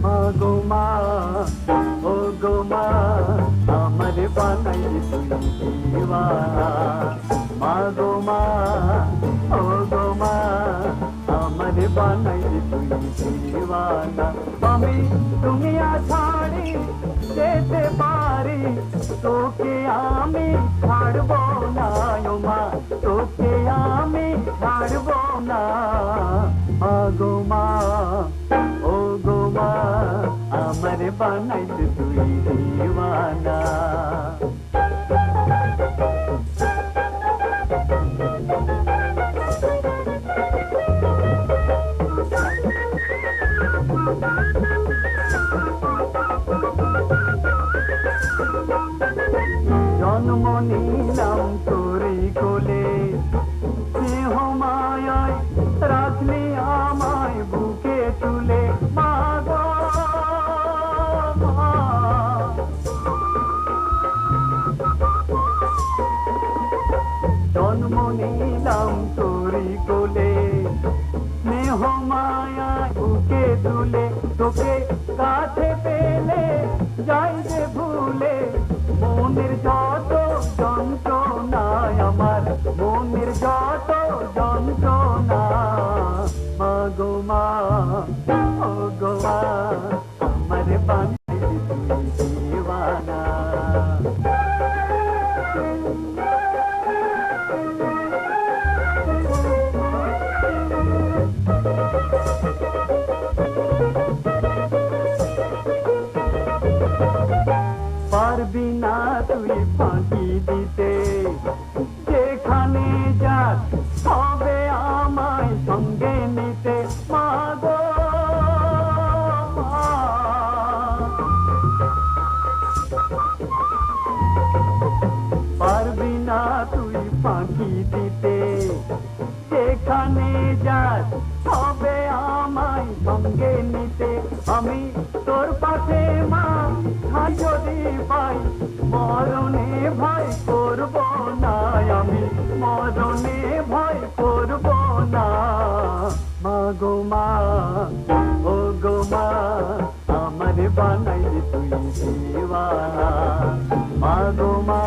মা গো মা ও গো মা আমার মা গো মা ও গো মা আমার বানাইতে তুই দিওয়ানা। জন্ম নিলাম তোরে কোলে তোকে কাছে পেলে, যাই যে ভুলে। মনের যত যন্ত্রণায় আমার, মনের যত যন্ত্রণা মা গো মা ও গো মা, আমার বান্ধবী তুই ফাঁকি দিতে যেখানে হবে আমায় সঙ্গে নিতে পারবি না তুই ফাঁকি দিতে। যেখানে যাস হবে আমায় সঙ্গে নিতে। আমি তোর পাশে মা যদি পাই মরণে ও গো মা, আমার বানাই তুই দিওয়ানা। মা গো মা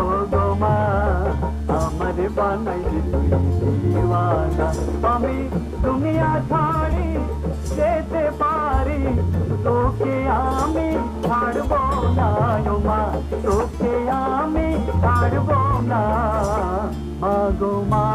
ও গো মা, আমার বানাই তুই দিওয়ানা। আমি দুনিয়া ছাড়ি, যেতে পারি, তোকে আমি ছাড়বো না ও মা, তোকে আমি ছাড়বো না। মা